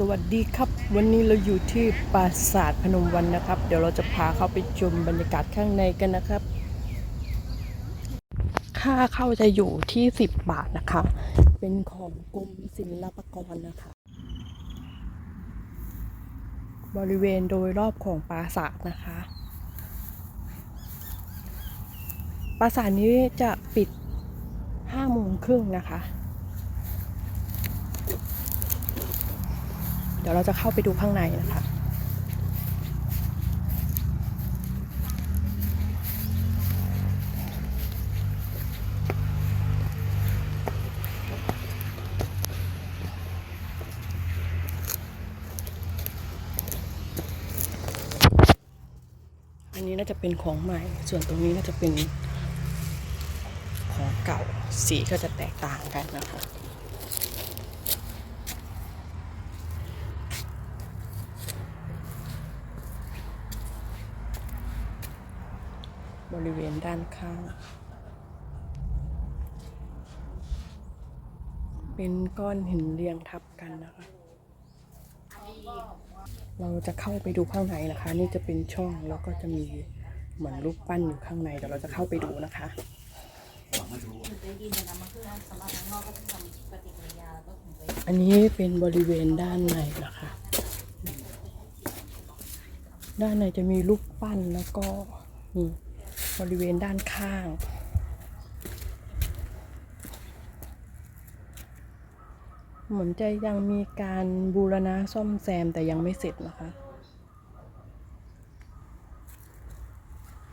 สวัสดีครับ วันนี้เราอยู่ที่ปราสาทพนมวันนะครับ เดี๋ยวเราจะพาเข้าไปชมบรรยากาศข้างในกันนะครับ ค่าเข้าจะอยู่ที่ 10 บาทนะคะ เป็นของกรมศิลปากรนะคะ บริเวณโดยรอบของปราสาทนะคะ ปราสาทนี้จะปิด5โมงครึ่งนะคะ ดี๋ยวเราจะเข้าไปดูข้างในนะคะอันนี้น่าจะเป็นของใหม่ ส่วนตรงนี้น่าจะเป็นของเก่า สีก็จะแตกต่างกันนะคะ บริเวณด้านข้าง เป็นก้อนหินเรียงทับกันนะคะ เราจะเข้าไปดูข้างในนะคะ นี่จะเป็นช่องแล้วก็จะมีเหมือนรูปปั้นอยู่ข้างในเดี๋ยวเราจะเข้าไปดูนะคะอันนี้เป็นบริเวณด้านในนะคะ ด้านในจะมีรูปปั้นแล้วก็นี่ บริเวณด้านข้าง เหมือนจะยังมีการบูรณะซ่อมแซมแต่ยังไม่เสร็จนะคะ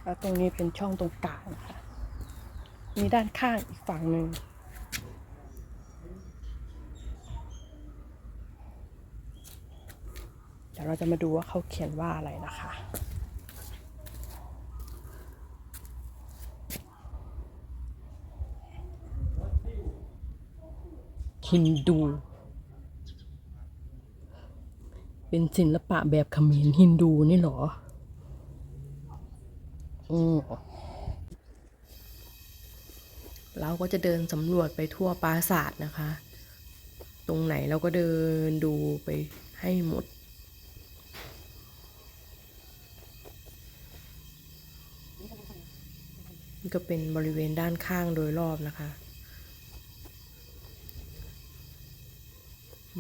แล้วตรงนี้เป็นช่องตรงกลางนะคะมีด้านข้างอีกฝั่งหนึ่งเดี๋ยวเราจะมาดูว่าเขาเขียนว่าอะไรนะคะ ฮินดู เป็นศิลปะแบบเขมรฮินดูนี่หรออืมเราก็จะเดินสำรวจไปทั่วปราสาทนะคะ ตรงไหนเราก็เดินดูไปให้หมดนี่ก็เป็นบริเวณด้านข้างโดยรอบนะคะ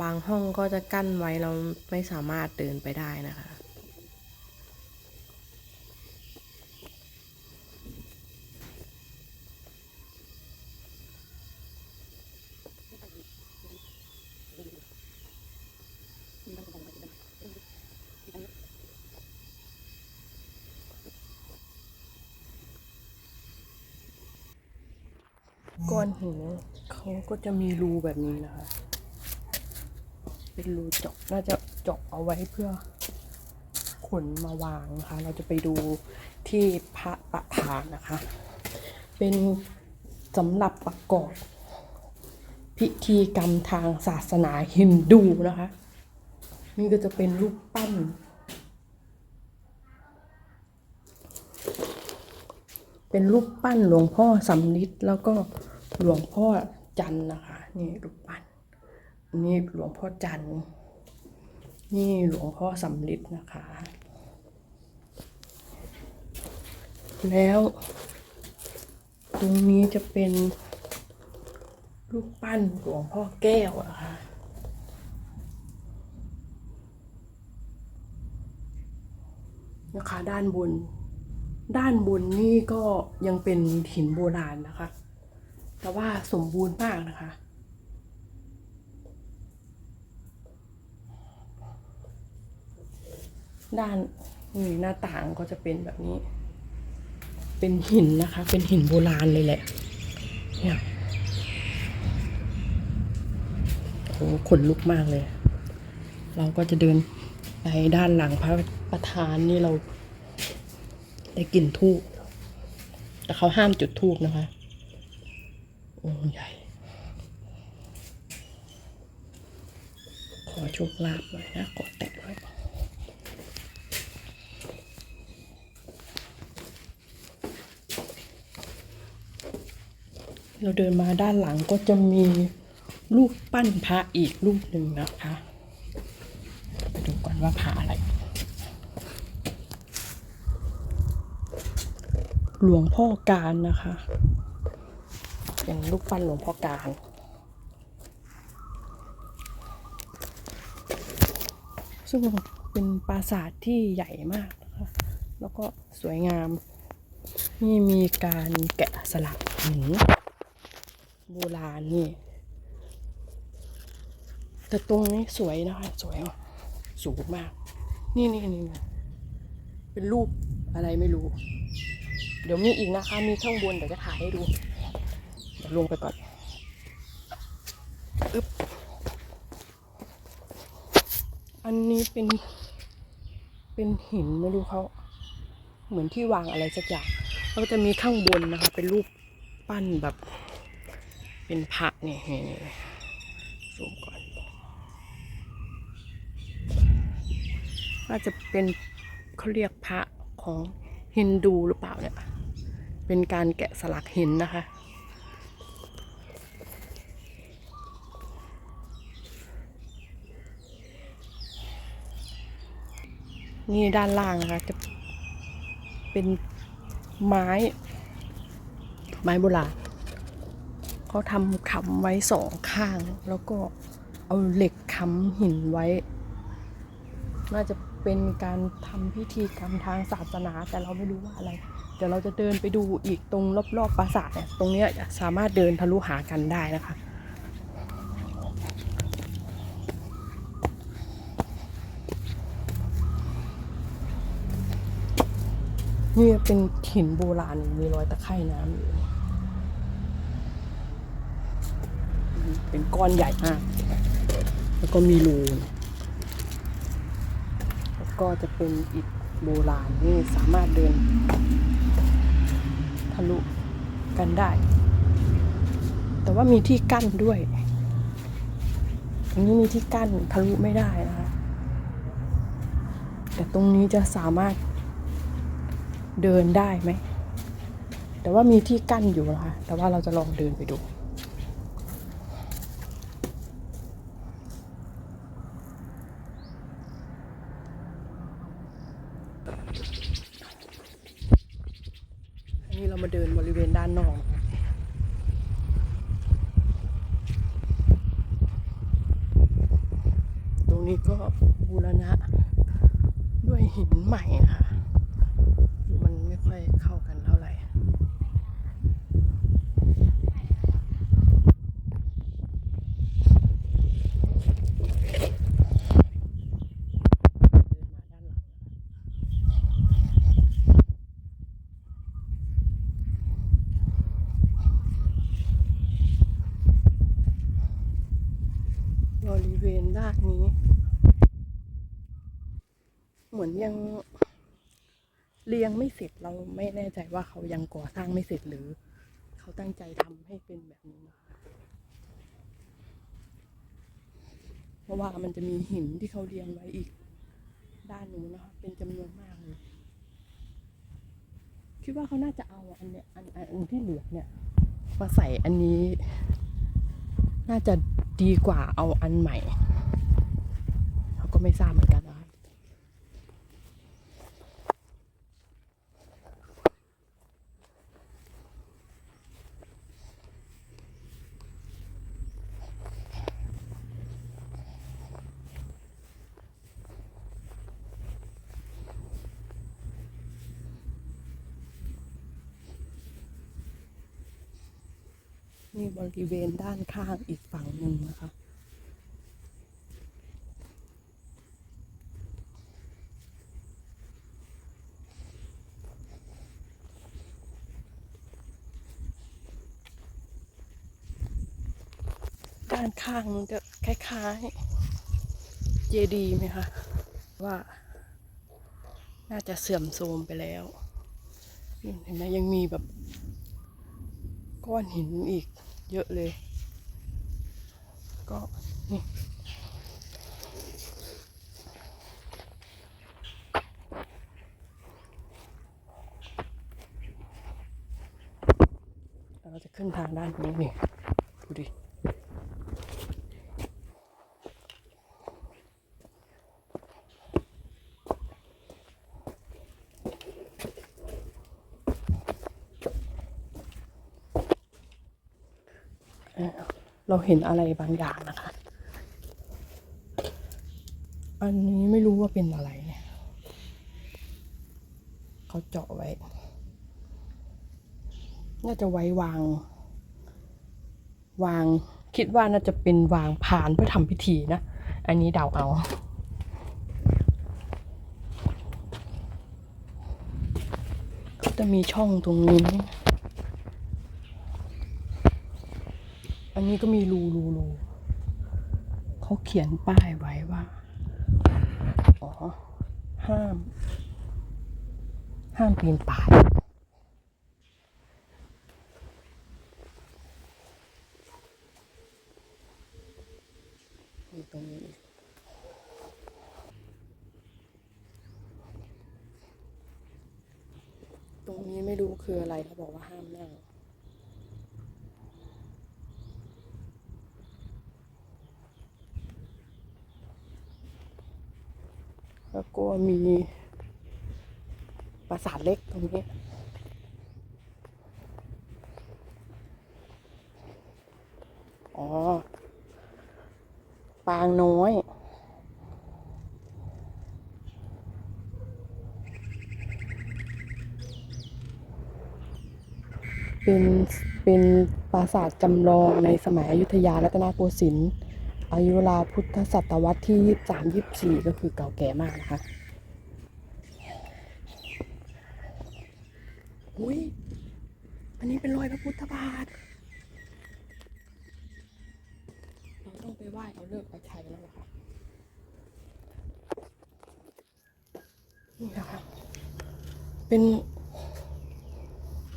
บางห้องก็จะกั้นไว้เราไม่สามารถเดินไปได้นะคะก้อนหินเขาก็จะมีรูแบบนี้นะคะ เป็นรูเจาะน่าจะเจาะเอาไว้เพื่อขนมาวางนะคะ เราจะไปดูที่พระประธานนะคะ เป็นสำหรับประกอบพิธีกรรมทางศาสนาฮินดูนะคะ นี่ก็จะเป็นรูปปั้น เป็นรูปปั้นหลวงพ่อสำลิดแล้วก็หลวงพ่อจันนะคะ นี่รูปปั้น นี่หลวงพ่อจันทร์นี่หลวงพ่อสำลิดนะคะ แล้ว ตรงนี้จะเป็นรูปปั้นหลวงพ่อแก้วนะคะนะคะ ด้านบน ด้านบนนี่ก็ยังเป็นหินโบราณนะคะ แต่ว่าสมบูรณ์มากนะคะ ด้านนี่หน้าต่างก็จะเป็นแบบนี้ เป็นหินนะคะ เป็นหินโบราณเลยแหละ เนี่ยโอ้โหขนลุกมากเลย เราก็จะเดินไปด้านหลังพระประธานนี่เราได้กลิ่นทูบแต่เขาห้ามจุดทูบนะคะโอ้ใหญ่ขอโชคลาภหน่อยนะขอแตะหน่อย เราเดินมาด้านหลังก็จะมีรูปปั้นพระอีกรูปหนึ่งนะคะดูก่อนว่าพระอะไร หลวงพ่อการนะคะเป็นรูปปั้นหลวงพ่อการซึ่งเป็นปราสาทที่ใหญ่มากนะคะแล้วก็สวยงามนี่มีการแกะสลักหิน โบราณนี่ แต่ตรงนี้สวยนะคะ สวยสูงมาก นี่นี่นี่เป็นรูปอะไรไม่รู้ เดี๋ยวมีอีกนะคะ มีข้างบนเดี๋ยวจะถ่ายให้ดู เดี๋ยวลงไปก่อนอึ๊บอันนี้เป็น เป็นหินไม่รู้เขาเหมือนที่วางอะไรสักอย่างแล้วจะมีข้างบนนะคะ เป็นรูปปั้นแบบ เป็นพระเนี่ยนี่นี่ซูมก่อน น่าจะเป็นเขาเรียกพระของฮินดูหรือเปล่าเนี่ย เป็นการแกะสลักหินนะคะ นี่ด้านล่างนะคะจะเป็นไม้ ไม้โบราณ เขาทำค้ำไว้สองข้าง แล้วก็เอาเหล็กค้ำหินไว้ น่าจะเป็นการทำพิธีกรรมทางศาสนา แต่เราไม่รู้ว่าอะไร เดี๋ยวเราจะเดินไปดูอีกตรงรอบๆปราสาทเนี่ย ตรงเนี้ยสามารถเดินทะลุหากันได้นะคะนี่เป็นหินโบราณมีรอยตะไคร่น้ำอยู่ เป็นก้อนใหญ่มากแล้วก็มีรูแล้วก็จะเป็นอิฐโบราณนี่สามารถเดิน ทะลุกันได้ แต่ว่ามีที่กั้นด้วยตรงนี้มีที่กั้นทะลุไม่ได้นะคะแต่ตรงนี้จะสามารถเดินได้ไหม แต่ว่ามีที่กั้นอยู่นะคะ แต่ว่าเราจะลองเดินไปดู อันนี้เรามาเดินบริเวณด้านนอกนะคะต รงนี้ก็บูรณะด้วยหินใหม่นะคะมันไม่ค่อยเข้ากันเท่าไหร่ เดินมาด้านหลัง บริเวณด้านนี้ เหมือนยังเรียงไม่เสร็จเราไม่แน่ใจว่าเขายังก่อสร้างไม่เสร็จหรือ เขาตั้งใจทำให้เป็นแบบนี้นะเพราะว่ามันจะมีหินที่เขาเรียงไว้อีกด้านนู้นนะคะเป็นจำนวนมากเลยคิดว่าเขาน่าจะเอาอันเนี้ยอันอันที่เหลือเนี่ยมาใส่อันนี้ น่าจะดีกว่าเอาอันใหม่ เราก็ไม่ทราบเหมือนกัน นี่บริเวณด้านข้างอีกฝั่งหนึ่งนะคะ ด้านข้างมันจะคล้ายๆ เจดีไหมคะ ว่าน่าจะเสื่อมโทรมไปแล้วเห็นไหมยังมีแบบ ก้อนหินอีกเยอะเลย ก็นี่เราจะขึ้นทางด้านนี้นี่ ดูดิ เราเห็นอะไรบางอย่างนะคะ อันนี้ไม่รู้ว่าเป็นอะไรเขาเจาะไว้ น่าจะไว้วาง วาง คิดว่าน่าจะเป็นวางพานเพื่อทำพิธีนะ อันนี้เดาเอาก็จะมีช่องตรงนี้ อันนี้ก็มีรูรูรูเขาเขียนป้ายไว้ว่า อ๋อ ห้าม ห้ามปีนป่ายตรงนี้อีกตรงนี้ไม่รู้คืออะไรเขาบอกว่าห้ามนั่ง แล้วก็มีปราสาทเล็กตรงนี้ อ๋อ ปางน้อยเป็นเป็นปราสาทจำลองในสมัยอยุธยารัตนโกสินทร์ อายุราวพุทธศตวรรษที่ยี่สามยี่สี่ก็คือเก่าแก่มากนะคะอุ้ย อันนี้เป็นรอยพระพุทธบาท เราต้องไปไหว้เอาเลิกเอาชัยแล้วล่ะค่ะ นี่นะคะ เป็น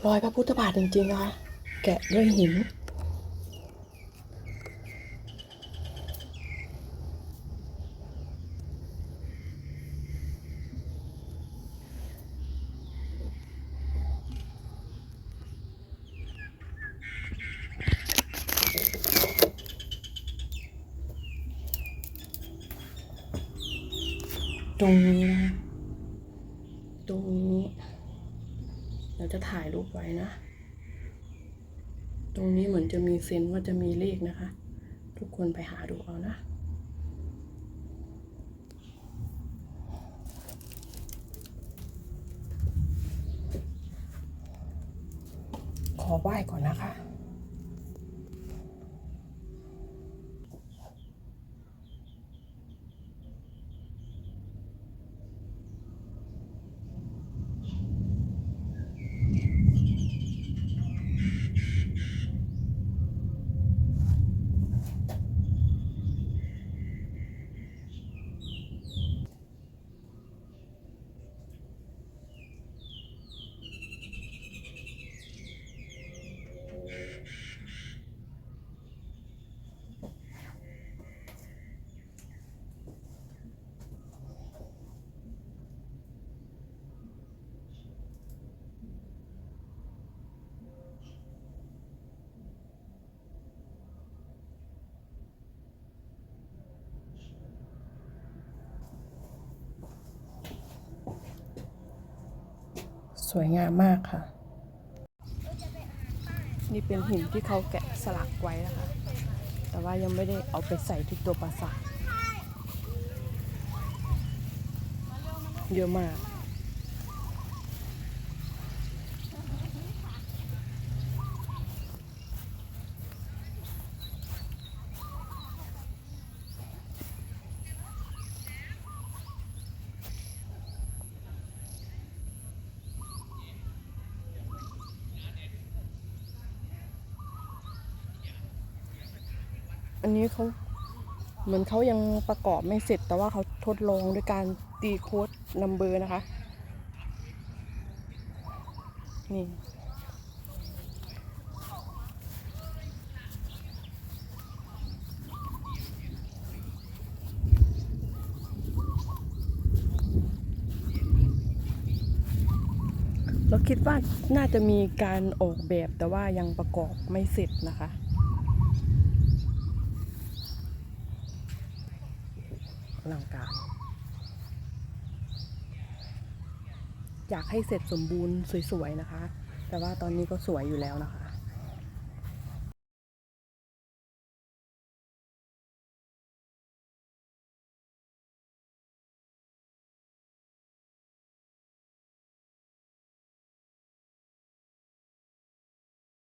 รอยพระพุทธบาทจริงๆนะคะ แกะด้วยหิน ตรงนี้นะ ตรงนี้ เราจะถ่ายรูปไว้นะ ตรงนี้เหมือนจะมีเซนว่าจะมีเลขนะคะ ทุกคนไปหาดูเอานะขอไหว้ก่อนนะคะ ส วยงามมากค่ะ นี่เป็นหินที่เขาแกะสลักไว้นะคะ แต่ว่ายังไม่ได้เอาไปใส่ที่ตัวปราสาทเยอะมาก อันนี้เขาเหมือนเขายังประกอบไม่เสร็จ แต่ว่าเขาทดลองด้วยการตีโค้ดนัมเบอร์นะคะ นี่เราคิดว่าน่าจะมีการออกแบบแต่ว่ายังประกอบไม่เสร็จนะคะ อลังกายอยากให้เสร็จสมบูรณ์สวยๆนะคะ แต่ว่าตอนนี้ก็สวยอยู่แล้วนะคะ